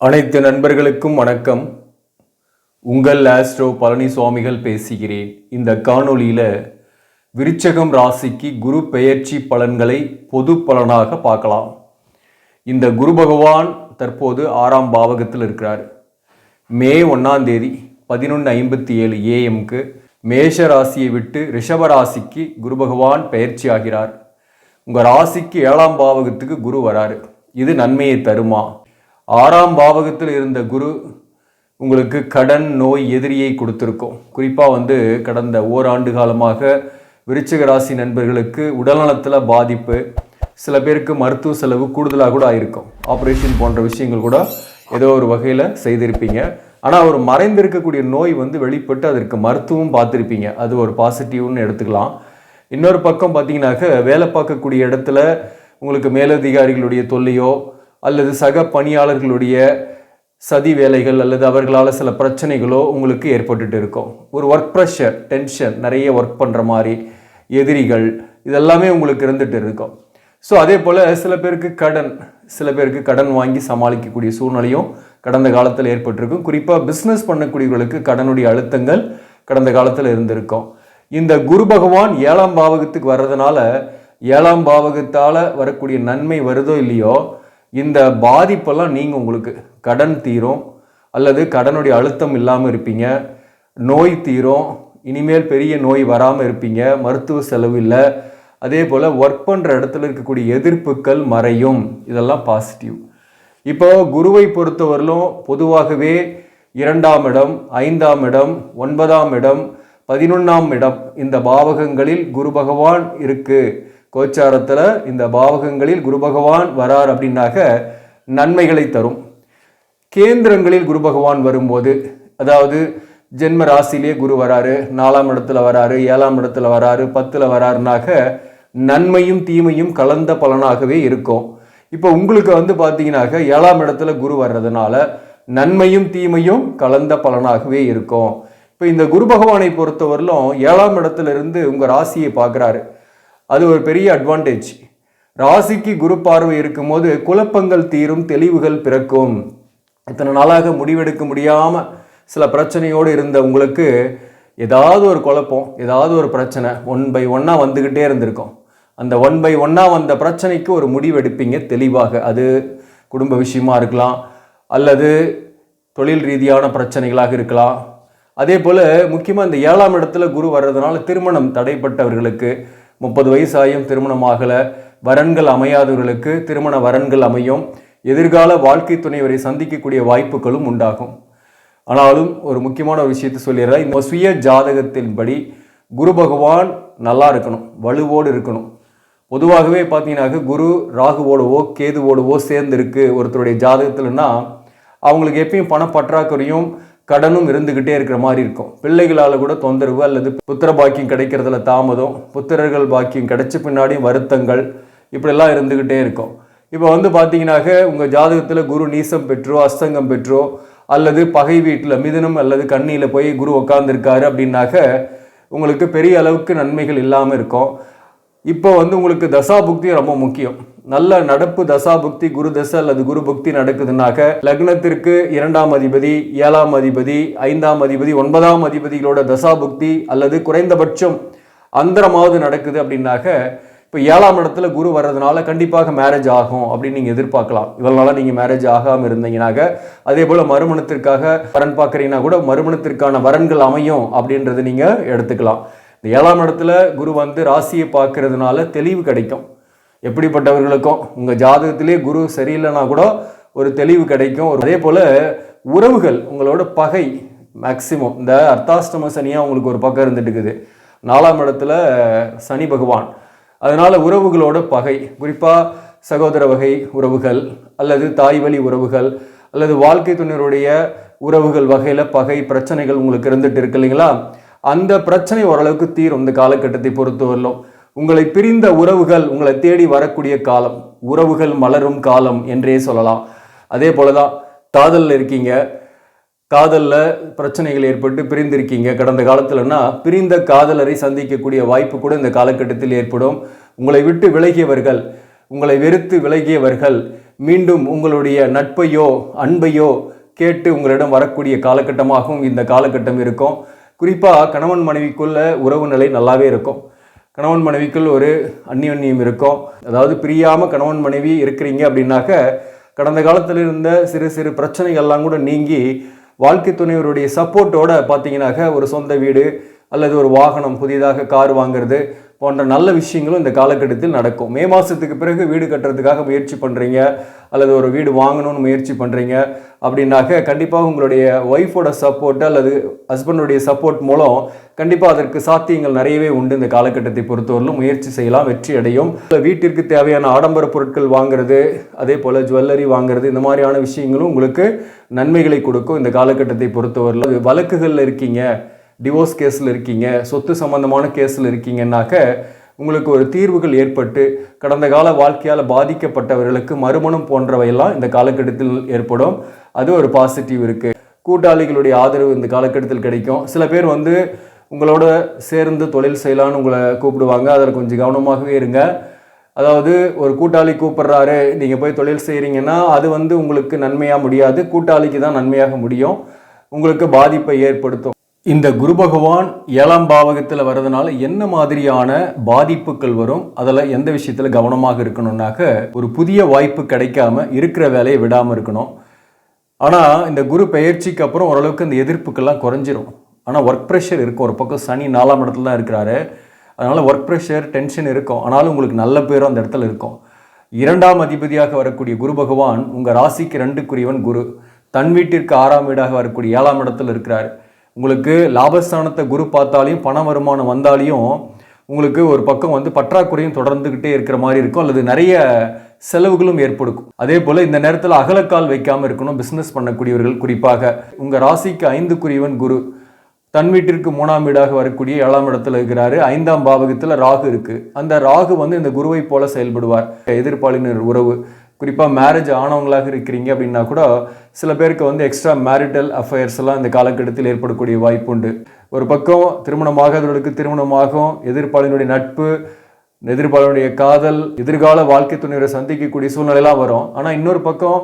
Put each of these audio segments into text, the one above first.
அனைத்து நண்பர்களுக்கும் வணக்கம். உங்கள் ஆஸ்ட்ரோ பழனி சுவாமிகள் பேசுகிறேன். இந்த காணொளியில் விருச்சகம் ராசிக்கு குரு பெயர்ச்சி பலன்களை பொது பலனாக பார்க்கலாம். இந்த குரு பகவான் தற்போது ஆறாம் பாவகத்தில் இருக்கிறார். மே ஒன்றாம் தேதி பதினொன்று ஐம்பத்தி ஏழு ஏஎம்க்கு மேஷ ராசியை விட்டு ரிஷப ராசிக்கு குரு பகவான் பெயர்ச்சி ஆகிறார். உங்கள் ராசிக்கு ஏழாம் பாவகத்துக்கு குரு வராரு. இது நன்மையை தருமா? ஆறாம் பாவகத்தில் இருந்த குரு உங்களுக்கு கடன் நோய் எதிரியை கொடுத்துருக்கோம். குறிப்பாக வந்து கடந்த ஓராண்டு காலமாக விருச்சிக ராசி நண்பர்களுக்கு உடல்நலத்தில் பாதிப்பு சில பேருக்கு மருத்துவ செலவு கூடுதலாக கூட ஆயிருக்கும். ஆப்ரேஷன் போன்ற விஷயங்கள் கூட ஏதோ ஒரு வகையில் செய்திருப்பீங்க. ஆனால் ஒரு மறைந்திருக்கக்கூடிய நோய் வந்து வெளிப்பட்டு அதற்கு மருத்துவம் பார்த்துருப்பீங்க. அது ஒரு பாசிட்டிவ்னு எடுத்துக்கலாம். இன்னொரு பக்கம் பார்த்தீங்கன்னாக்க வேலை பார்க்கக்கூடிய இடத்துல உங்களுக்கு மேலதிகாரிகளுடைய தொல்லையோ அல்லது சக பணியாளர்களுடைய சதி வேலைகள் அல்லது அவர்களால் சில பிரச்சனைகளோ உங்களுக்கு ஏற்பட்டுட்டு இருக்கும். ஒரு ஒர்க் ப்ரெஷர் டென்ஷன் நிறைய ஒர்க் பண்ணுற மாதிரி எதிரிகள் இதெல்லாமே உங்களுக்கு இருந்துகிட்டு இருக்கும். ஸோ அதே போல் சில பேருக்கு கடன் சில பேருக்கு கடன் வாங்கி சமாளிக்கக்கூடிய சூழ்நிலையும் கடந்த காலத்தில் ஏற்பட்டிருக்கும். குறிப்பாக பிஸ்னஸ் பண்ணக்கூடியவர்களுக்கு கடனுடைய அழுத்தங்கள் கடந்த காலத்தில் இருந்திருக்கும். இந்த குரு பகவான் ஏழாம் பாவகத்துக்கு வர்றதுனால ஏழாம் பாவகத்தால் வரக்கூடிய நன்மை வருதோ இல்லையோ இந்த பாதிப்பெல்லாம் நீங்கள் உங்களுக்கு கடன் தீரும் அல்லது கடனுடைய அழுத்தம் இல்லாமல் இருப்பீங்க நோய் தீரும் இனிமேல் பெரிய நோய் வராமல் இருப்பீங்க மருத்துவ செலவு இல்லை. அதே போல் ஒர்க் பண்ணுற இடத்துல இருக்கக்கூடிய எதிர்ப்புகள் மறையும். இதெல்லாம் பாசிட்டிவ் இப்போ குருவை பொறுத்தவரையிலும் பொதுவாகவே இரண்டாம் இடம் ஐந்தாம் இடம் ஒன்பதாம் இடம் பதினொன்றாம் இடம் இந்த பாவகங்களில் குரு பகவான் இருக்குது கோச்சாரத்தில் இந்த பாவகங்களில் குரு பகவான் வரார் அப்படின்னாக்க நன்மைகளை தரும். கேந்திரங்களில் குரு பகவான் வரும்போது அதாவது ஜென்ம ராசியிலே குரு வராரு நாலாம் இடத்துல வராரு ஏழாம் இடத்துல வராரு பத்தில் வராருனாக்க நன்மையும் தீமையும் கலந்த பலனாகவே இருக்கும். இப்போ உங்களுக்கு வந்து பார்த்தீங்கன்னாக்க ஏழாம் இடத்துல குரு வர்றதுனால நன்மையும் தீமையும் கலந்த பலனாகவே இருக்கும். இப்போ இந்த குரு பகவானை பொறுத்தவரையிலும் ஏழாம் இடத்துல இருந்து உங்கள் ராசியை பார்க்குறாரு அது ஒரு பெரிய அட்வான்டேஜ் ராசிக்கு குரு பார்வை இருக்கும்போது குழப்பங்கள் தீரும் தெளிவுகள் பிறக்கும். இத்தனை நாளாக முடிவெடுக்க முடியாமல் சில பிரச்சனையோடு இருந்த உங்களுக்கு ஏதாவது ஒரு குழப்பம் ஏதாவது ஒரு பிரச்சனை ஒன் பை ஒன்னாக வந்துக்கிட்டே இருந்திருக்கும். அந்த ஒன் பை ஒன்னாக வந்த பிரச்சனைக்கு ஒரு முடிவெடுப்பீங்க தெளிவாக. அது குடும்ப விஷயமா இருக்கலாம் அல்லது தொழில் ரீதியான பிரச்சனைகளாக இருக்கலாம். அதே போல் முக்கியமாக இந்த ஏழாம் இடத்துல குரு வர்றதுனால திருமணம் தடைப்பட்டவர்களுக்கு முப்பது வயசு ஆயும் திருமணம் ஆகலை வரன்கள் அமையாதவர்களுக்கு திருமண வரன்கள் அமையும். எதிர்கால வாழ்க்கை துணைவரை சந்திக்கக்கூடிய வாய்ப்புகளும் உண்டாகும். ஆனாலும் ஒரு முக்கியமான ஒரு விஷயத்தை சொல்லிடுறேன். இந்த சுய ஜாதகத்தின்படி குரு பகவான் நல்லா இருக்கணும் வலுவோடு இருக்கணும். பொதுவாகவே பார்த்தீங்கன்னாக்க குரு ராகுவோடவோ கேதுவோடவோ சேர்ந்துருக்கு ஒருத்தருடைய ஜாதகத்தில்னா அவங்களுக்கு எப்பயும் பணப்பற்றாக்குறையும் கடனும் இருந்துக்கிட்டே இருக்கிற மாதிரி இருக்கும். பிள்ளைகளால் கூட தொந்தரவு அல்லது புத்திர பாக்கியம் கிடைக்கிறதுல தாமதம் புத்திரர்கள் பாக்கியம் கிடைச்ச பின்னாடியும் வருத்தங்கள் இப்படிலாம் இருந்துக்கிட்டே இருக்கும். இப்போ வந்து பார்த்தீங்கன்னாக்க உங்கள் ஜாதகத்தில் குரு நீசம் பெற்றோ அஸ்தங்கம் பெற்றோ அல்லது பகை வீட்டில் மிதனம் அல்லது கண்ணியில் போய் குரு உட்காந்துருக்காரு அப்படின்னாக்க உங்களுக்கு பெரிய அளவுக்கு நன்மைகள் இல்லாமல் இருக்கும். இப்போ வந்து உங்களுக்கு தசா புக்தி ரொம்ப முக்கியம். நல்ல நடப்பு தசாபுக்தி குரு தசை அல்லது குரு புக்தி நடக்குதுனாக்க லக்னத்திற்கு இரண்டாம் அதிபதி ஏழாம் அதிபதி ஐந்தாம் அதிபதி ஒன்பதாம் அதிபதிகளோட தசாபுக்தி அல்லது குறைந்தபட்சம் அந்தரமாவது நடக்குது அப்படின்னாக்க இப்போ ஏழாம் இடத்துல குரு வர்றதுனால கண்டிப்பாக மேரேஜ் ஆகும் அப்படின்னு நீங்கள் எதிர்பார்க்கலாம். இவ்வளோ நீங்கள் மேரேஜ் ஆகாமல் இருந்தீங்கனாக்க அதே போல் மறுமணத்திற்காக வரன் பார்க்குறீங்கன்னா கூட மறுமணத்திற்கான வரன்கள் அமையும் அப்படின்றத நீங்கள் எடுத்துக்கலாம். இந்த ஏழாம் இடத்துல குரு வந்து ராசியை பார்க்கறதுனால தெளிவு கிடைக்கும். எப்படிப்பட்டவர்களுக்கும் உங்கள் ஜாதகத்திலே குரு சரியில்லைனா கூட ஒரு தெளிவு கிடைக்கும். ஒரு அதே போல் உறவுகள் உங்களோட பகை மேக்சிமம் இந்த அர்த்தாஷ்டம சனியாக உங்களுக்கு ஒரு பக்கம் இருந்துட்டு இருக்குது நாலாம் இடத்துல சனி பகவான். அதனால் உறவுகளோட பகை. குறிப்பாக சகோதர வகை உறவுகள் அல்லது தாய் வழி உறவுகள் அல்லது வாழ்க்கை துணையருடைய உறவுகள் வகையில் பகை பிரச்சனைகள் உங்களுக்கு இருந்துகிட்டு இருக்கு இல்லைங்களா? அந்த பிரச்சனை ஓரளவுக்கு தீரும். இந்த காலகட்டத்தை பொறுத்தவரையிலும். உங்களை பிரிந்த உறவுகள் உங்களை தேடி வரக்கூடிய காலம் உறவுகள் மலரும் காலம் என்றே சொல்லலாம். அதே போல தான் காதலில் இருக்கீங்க காதலில் பிரச்சனைகள் ஏற்பட்டு பிரிந்திருக்கீங்க. கடந்த காலத்துலன்னா பிரிந்த காதலரை சந்திக்கக்கூடிய வாய்ப்பு கூட இந்த காலகட்டத்தில் ஏற்படும். உங்களை விட்டு விலகியவர்கள் உங்களை வெறுத்து விலகியவர்கள் மீண்டும் உங்களுடைய நட்பையோ அன்பையோ கேட்டு உங்களிடம் வரக்கூடிய காலகட்டமாகவும் இந்த காலகட்டம் இருக்கும். குறிப்பாக கணவன் மனைவிக்குள்ள உறவு நிலை நல்லாவே இருக்கும். கணவன் மனைவிக்குள் ஒரு அந்நியோன்யம் இருக்கும் அதாவது பிரியாமல் கணவன் மனைவி இருக்கிறீங்க அப்படின்னாக்க கடந்த காலத்தில் இருந்த சிறு சிறு பிரச்சனைகள்லாம் கூட நீங்கி வாழ்க்கை துணைவருடைய சப்போர்ட்டோட பார்த்தீங்கன்னாக்க ஒரு சொந்த வீடு அல்லது ஒரு வாகனம் புதிதாக கார் வாங்குறது போன்ற நல்ல விஷயங்களும் இந்த காலகட்டத்தில் நடக்கும். மே மாதத்துக்கு பிறகு வீடு கட்டுறதுக்காக முயற்சி பண்ணுறீங்க அல்லது ஒரு வீடு வாங்கணும்னு முயற்சி பண்ணுறீங்க அப்படின்னாக்க கண்டிப்பாக உங்களுடைய ஒய்ஃபோட சப்போர்ட் அல்லது ஹஸ்பண்டுடைய சப்போர்ட் மூலம் கண்டிப்பாக அதற்கு சாத்தியங்கள் நிறையவே உண்டு இந்த காலகட்டத்தை பொறுத்தவரையிலும். முயற்சி செய்யலாம் வெற்றி அடையும். வீட்டிற்கு தேவையான ஆடம்பர பொருட்கள் வாங்குறது அதே போல் ஜுவல்லரி வாங்குறது இந்த மாதிரியான விஷயங்களும் உங்களுக்கு நன்மைகளை கொடுக்கும் இந்த காலகட்டத்தை பொறுத்தவரையிலும். வழக்குகளில் இருக்கீங்க டிவோர்ஸ் கேஸில் இருக்கீங்க சொத்து சம்பந்தமான கேஸில் இருக்கீங்கன்னாக்க உங்களுக்கு ஒரு தீர்வுகள் ஏற்பட்டு கடந்த கால வாழ்க்கையால் பாதிக்கப்பட்டவர்களுக்கு மறுமணம் போன்றவையெல்லாம் இந்த காலகட்டத்தில் ஏற்படும். அது ஒரு பாசிட்டிவ் இருக்குது கூட்டாளிகளுடைய ஆதரவு இந்த காலகட்டத்தில் கிடைக்கும். சில பேர் வந்து உங்களோட சேர்ந்து தொழில் செய்யலான்னு உங்களை கூப்பிடுவாங்க. அதில் கொஞ்சம் கவனமாகவே இருங்க. அதாவது ஒரு கூட்டாளி கூப்பிட்றாரு நீங்கள் போய் தொழில் செய்கிறீங்கன்னா அது வந்து உங்களுக்கு நன்மையாக முடியாது. கூட்டாளிக்கு தான் நன்மையாக முடியும். உங்களுக்கு பாதிப்பை ஏற்படுத்தும். இந்த குரு பகவான் ஏழாம் பாவகத்தில் வர்றதுனால என்ன மாதிரியான பாதிப்புகள் வரும்? அதில் எந்த விஷயத்தில் கவனமாக இருக்கணும்னாக்க ஒரு புதிய வாய்ப்பு கிடைக்காம இருக்கிற வேலையை விடாமல் இருக்கணும். ஆனால் இந்த குரு பயிற்சிக்கு அப்புறம் ஓரளவுக்கு இந்த எதிர்ப்புக்கெல்லாம் குறைஞ்சிரும். ஆனால் ஒர்க் ப்ரெஷர் இருக்கும். ஒரு பக்கம் சனி நாலாம் இடத்துல தான் இருக்கிறாரு. அதனால் ஒர்க் ப்ரெஷர் டென்ஷன் இருக்கும். ஆனாலும் உங்களுக்கு நல்ல பேரும் அந்த இடத்துல இருக்கும். இரண்டாம் அதிபதியாக வரக்கூடிய குரு பகவான் உங்கள் ராசிக்கு ரெண்டுக்குரியவன் குரு. தன் வீட்டிற்கு ஆறாம் வீடாக வரக்கூடிய ஏழாம் இடத்துல இருக்கிறார். உங்களுக்கு லாபஸ்தானத்தை குரு பார்த்தாலையும் பண வருமானம் வந்தாலையும் உங்களுக்கு ஒரு பக்கம் வந்து பற்றாக்குறையும் தொடர்ந்துக்கிட்டே இருக்கிற மாதிரி இருக்கும். அல்லது நிறைய செலவுகளும் ஏற்படும் அதே போல் இந்த நேரத்தில் அகலக்கால் வைக்காமல் இருக்கணும். பிஸ்னஸ் பண்ணக்கூடியவர்கள் குறிப்பாக. உங்கள் ராசிக்கு ஐந்துக்குரியவன் குரு. தன் வீட்டிற்கு மூணாம் வீடாக வரக்கூடிய ஏழாம் இடத்துல இருக்கிறாரு. ஐந்தாம் பாவகத்தில் ராகு இருக்குது அந்த ராகு வந்து இந்த குருவை போல செயல்படுவார். எதிர்ப்பாளினர் உறவு. குறிப்பாக மேரேஜ் ஆனவங்களாக இருக்கிறீங்க அப்படின்னா கூட சில பேருக்கு வந்து எக்ஸ்ட்ரா மேரிட்டல் அஃபேர்ஸ் எல்லாம் இந்த காலகட்டத்தில் ஏற்படக்கூடிய வாய்ப்பு உண்டு. ஒரு பக்கம் திருமணமாகாதவர்களுக்கு திருமணமாகும் எதிர்ப்பாளினுடைய நட்பு எதிர்ப்பாளினுடைய காதல் எதிர்கால வாழ்க்கை துணையரை சந்திக்கக்கூடிய சூழ்நிலையெல்லாம் வரும். ஆனால் இன்னொரு பக்கம்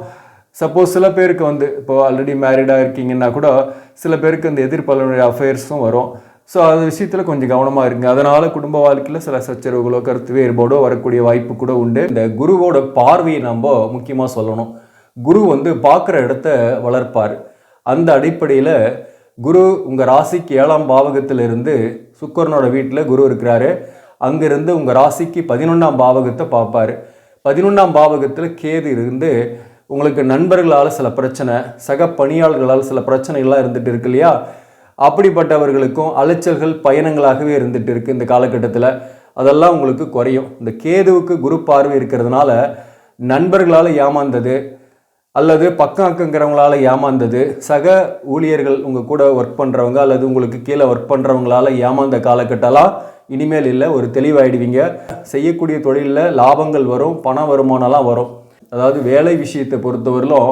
சப்போஸ் சில பேருக்கு வந்து இப்போ ஆல்ரெடி மேரிடாக இருக்கீங்கன்னா கூட சில பேருக்கு இந்த எதிர்ப்பாளினுடைய அஃபேர்ஸும் வரும். ஸோ அது விஷயத்தில் கொஞ்சம் கவனமாக இருங்க. அதனால் குடும்ப வாழ்க்கையில் சில சச்சரவுகளோ கருத்து வேறுபாடோ வரக்கூடிய வாய்ப்பு கூட உண்டு. இந்த குருவோட பார்வையை நம்ம முக்கியமாக சொல்லணும். குரு வந்து பார்க்குற இடத்த வளர்ப்பார். அந்த அடிப்படையில் குரு உங்கள் ராசிக்கு ஏழாம் பாவகத்திலிருந்து சுக்கரனோட வீட்டில் குரு இருக்கிறாரு. அங்கிருந்து உங்கள் ராசிக்கு பதினொன்றாம் பாவகத்தை பார்ப்பார். பதினொன்றாம் பாவகத்தில் கேது இருந்து உங்களுக்கு நண்பர்களால் சில பிரச்சனை சக பணியாளர்களால் சில பிரச்சனைகள்லாம் இருந்துகிட்டு இருக்கு இல்லையா? அப்படிப்பட்டவர்களுக்கும் அலைச்சல்கள் பயணங்களாகவே இருந்துட்டு இருக்குது இந்த காலகட்டத்தில். அதெல்லாம் உங்களுக்கு குறையும். இந்த கேதுவுக்கு குரு பார்வை இருக்கிறதுனால நண்பர்களால் ஏமாந்தது அல்லது பக்கம் அக்கங்கிறவங்களால் ஏமாந்தது சக ஊழியர்கள் உங்கள் கூட ஒர்க் பண்ணுறவங்க அல்லது உங்களுக்கு கீழே ஒர்க் பண்ணுறவங்களால ஏமாந்த காலகட்டம்லாம் இனிமேல் இல்லை ஒரு தெளிவாயிடுவீங்க. செய்யக்கூடிய தொழிலில் லாபங்கள் வரும் பண வருமானம்லாம் வரும். அதாவது வேலை விஷயத்தை பொறுத்தவரையிலும்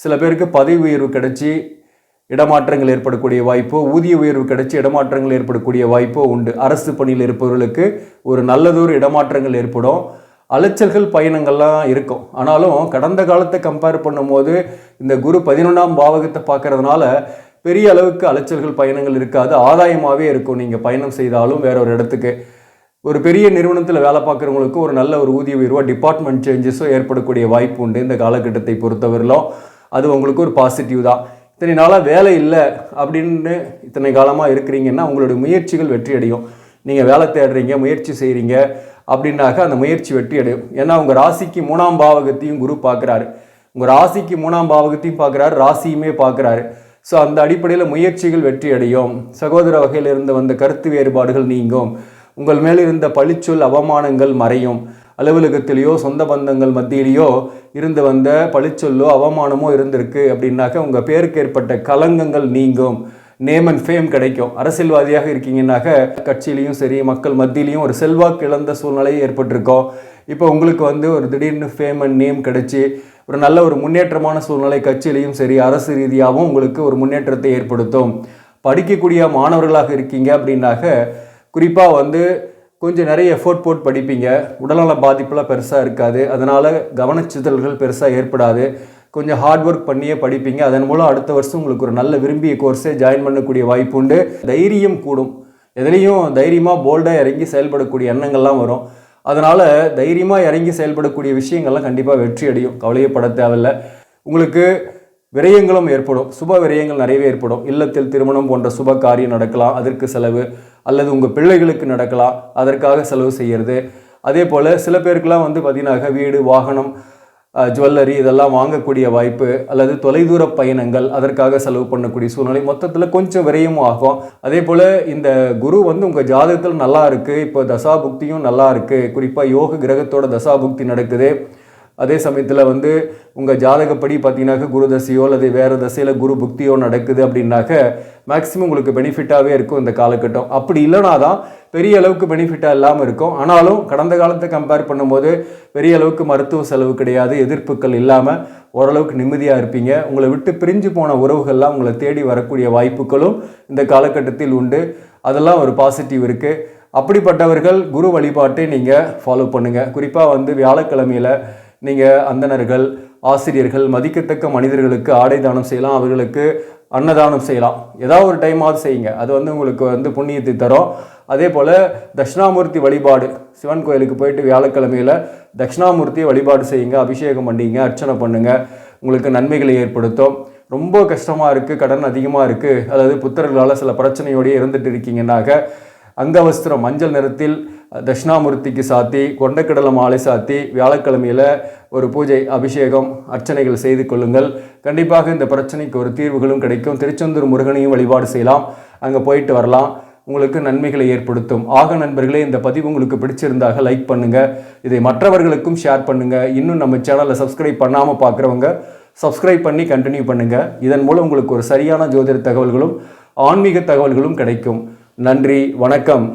சில பேருக்கு பதவி உயர்வு கிடைச்சி இடமாற்றங்கள் ஏற்படக்கூடிய வாய்ப்போ ஊதிய உயர்வு கிடைச்சி இடமாற்றங்கள் ஏற்படக்கூடிய வாய்ப்போ உண்டு. அரசு பணியில் இருப்பவர்களுக்கு ஒரு நல்லதொரு இடமாற்றங்கள் ஏற்படும். அலைச்சல்கள் பயணங்கள்லாம் இருக்கும். ஆனாலும் கடந்த காலத்தை கம்பேர் பண்ணும்போது இந்த குரு பதினொன்றாம் பாவகத்தை பார்க்கறதுனால பெரிய அளவுக்கு அலைச்சல்கள் பயணங்கள் இருக்காது. ஆதாயமாகவே இருக்கும். நீங்கள் பயணம் செய்தாலும் வேற ஒரு இடத்துக்கு. ஒரு பெரிய நிறுவனத்தில் வேலை பார்க்குறவங்களுக்கும் ஒரு நல்ல ஒரு ஊதிய உயர்வாக டிபார்ட்மெண்ட் சேஞ்சஸோ ஏற்படக்கூடிய வாய்ப்பு உண்டு. இந்த காலகட்டத்தை பொறுத்தவரையிலும். அது உங்களுக்கு ஒரு பாசிட்டிவ் தான். இத்தனை நாளாக வேலை இல்லை அப்படின்னு இத்தனை காலமாக இருக்கிறீங்கன்னா உங்களுடைய முயற்சிகள் வெற்றி அடையும். நீங்கள் வேலை தேடுறீங்க முயற்சி செய்கிறீங்க அப்படின்னாக்கா அந்த முயற்சி வெற்றி அடையும். ஏன்னா உங்கள் ராசிக்கு மூணாம் பாவகத்தையும் குரு பார்க்குறாரு. உங்கள் ராசிக்கு மூணாம் பாவகத்தையும் பார்க்குறாரு ராசியுமே பார்க்குறாரு. ஸோ அந்த அடிப்படையில் முயற்சிகள் வெற்றி அடையும். சகோதர வகையில் இருந்த வந்த கருத்து வேறுபாடுகள் நீங்கும். உங்கள் மேல் இருந்த பழிச்சொல் அவமானங்கள் மறையும். அலுவலகத்திலேயோ சொந்த பந்தங்கள் மத்தியிலேயோ இருந்து வந்த பழிச்சொல்லோ அவமானமோ இருந்திருக்கு அப்படின்னாக்க உங்கள் பேருக்கு ஏற்பட்ட கலங்கங்கள் நீங்கும். நேம் அண்ட் ஃபேம் கிடைக்கும். அரசியல்வாதியாக இருக்கீங்கன்னாக்க கட்சியிலையும் சரி மக்கள் மத்தியிலையும் ஒரு செல்வாக்கு இழந்த சூழ்நிலை ஏற்பட்டிருக்கோம். இப்போ உங்களுக்கு வந்து ஒரு திடீர்னு ஃபேம் அண்ட் நேம் கிடைச்சி ஒரு நல்ல ஒரு முன்னேற்றமான சூழ்நிலை கட்சியிலையும் சரி அரசு ரீதியாகவும் உங்களுக்கு ஒரு முன்னேற்றத்தை ஏற்படுத்தும். படிக்கக்கூடிய மாணவர்களாக இருக்கீங்க அப்படின்னாக்க குறிப்பாக வந்து கொஞ்சம் நிறைய எஃபோர்ட் போட்டு படிப்பீங்க. உடல்நல பாதிப்புலாம் பெருசாக இருக்காது. அதனால் கவனச்சிதழ்கள் பெருசாக ஏற்படாது. கொஞ்சம் ஹார்ட் ஒர்க் பண்ணியே படிப்பீங்க. அதன் மூலம் அடுத்த வருஷம் உங்களுக்கு ஒரு நல்ல விரும்பிய கோர்ஸே ஜாயின் பண்ணக்கூடிய வாய்ப்பு உண்டு. தைரியம் கூடும். எதுலேயும் தைரியமாக போல்டாக இறங்கி செயல்படக்கூடிய எண்ணங்கள்லாம் வரும். அதனால் தைரியமாக இறங்கி செயல்படக்கூடிய விஷயங்கள்லாம் கண்டிப்பாக வெற்றி அடையும். கவலையப்பட தேவையில்ல. உங்களுக்கு விரயங்களும் ஏற்படும். சுப விரயங்கள் நிறையவே ஏற்படும். இல்லத்தில் திருமணம் போன்ற சுப காரியம் நடக்கலாம். அதற்கு செலவு. அல்லது உங்கள் பிள்ளைகளுக்கு நடக்கலாம் அதற்காக செலவு செய்கிறது அதே போல் சில பேருக்கெலாம் வந்து பார்த்திங்கனாக்க வீடு வாகனம் ஜுவல்லரி இதெல்லாம் வாங்கக்கூடிய வாய்ப்பு அல்லது தொலைதூர பயணங்கள் அதற்காக செலவு பண்ணக்கூடிய சூழ்நிலை மொத்தத்தில் கொஞ்சம் விரையும் ஆகும். அதே போல் இந்த குரு வந்து உங்கள் ஜாதகத்தில் நல்லா இருக்குது இப்போ தசாபுக்தியும் நல்லா இருக்குது குறிப்பாக யோக கிரகத்தோட தசாபுக்தி நடக்குது. அதே சமயத்தில் வந்து உங்கள் ஜாதகப்படி பார்த்தீங்கன்னாக்க குரு தசையோ அல்லது வேறு தசையில் குரு புக்தியோ நடக்குது அப்படின்னாக்க மேக்ஸிமம் உங்களுக்கு பெனிஃபிட்டாகவே இருக்கும் இந்த காலகட்டம். அப்படி இல்லைனா தான் பெரிய அளவுக்கு பெனிஃபிட்டாக இல்லாமல் இருக்கும். ஆனாலும் கடந்த காலத்தை கம்பேர் பண்ணும்போது பெரிய அளவுக்கு மருத்துவ செலவு கிடையாது எதிர்ப்புகள் இல்லாமல் ஓரளவுக்கு நிம்மதியாக இருப்பீங்க. உங்களை விட்டு பிரிஞ்சு போன உறவுகள்லாம் உங்களை தேடி வரக்கூடிய வாய்ப்புகளும் இந்த காலகட்டத்தில் உண்டு. அதெல்லாம் ஒரு பாசிட்டிவ் இருக்குது அப்படிப்பட்டவர்கள் குரு வழிபாட்டை நீங்கள் ஃபாலோ பண்ணுங்கள் குறிப்பாக வந்து வியாழக்கிழமையில் நீங்கள் அந்தணர்கள் ஆசிரியர்கள் மதிக்கத்தக்க மனிதர்களுக்கு ஆடை தானம் செய்யலாம் அவர்களுக்கு அன்னதானம் செய்யலாம். ஏதாவது ஒரு டைமாவது செய்யுங்க. அது வந்து உங்களுக்கு வந்து புண்ணியத்தை தரும். அதே போல் தட்சிணாமூர்த்தி வழிபாடு சிவன் கோயிலுக்கு போயிட்டு வியாழக்கிழமையில் தட்சிணாமூர்த்தியை வழிபாடு செய்யுங்க அபிஷேகம் பண்ணிங்க அர்ச்சனை பண்ணுங்கள் உங்களுக்கு நன்மைகளை ஏற்படுத்தும். ரொம்ப கஷ்டமாக இருக்குது கடன் அதிகமாக இருக்குது அதாவது புத்தர்களால் சில பிரச்சனையோடய இருந்துட்டு இருக்கீங்கன்னாக்க அங்கவஸ்திரம் மஞ்சள் நிறத்தில் தட்சிணாமூர்த்திக்கு சாத்தி கொண்டக்கடலை மாலை சாத்தி வியாழக்கிழமையில் ஒரு பூஜை அபிஷேகம் அர்ச்சனைகள் செய்து கொள்ளுங்கள். கண்டிப்பாக இந்த பிரச்சனைக்கு ஒரு தீர்வுகளும் கிடைக்கும். திருச்செந்தூர் முருகனையும் வழிபாடு செய்யலாம். அங்கே போயிட்டு வரலாம். உங்களுக்கு நன்மைகளை ஏற்படுத்தும். ஆக நண்பர்களே இந்த பதிவு உங்களுக்கு பிடிச்சிருந்தாக லைக் பண்ணுங்கள் இதை மற்றவர்களுக்கும் ஷேர் பண்ணுங்கள் இன்னும் நம்ம சேனலை சப்ஸ்கிரைப் பண்ணாமல் பார்க்குறவங்க சப்ஸ்கிரைப் பண்ணி கண்டினியூ பண்ணுங்கள் இதன் மூலம் உங்களுக்கு ஒரு சரியான ஜோதிட தகவல்களும் ஆன்மீக தகவல்களும் கிடைக்கும். நன்றி வணக்கம்.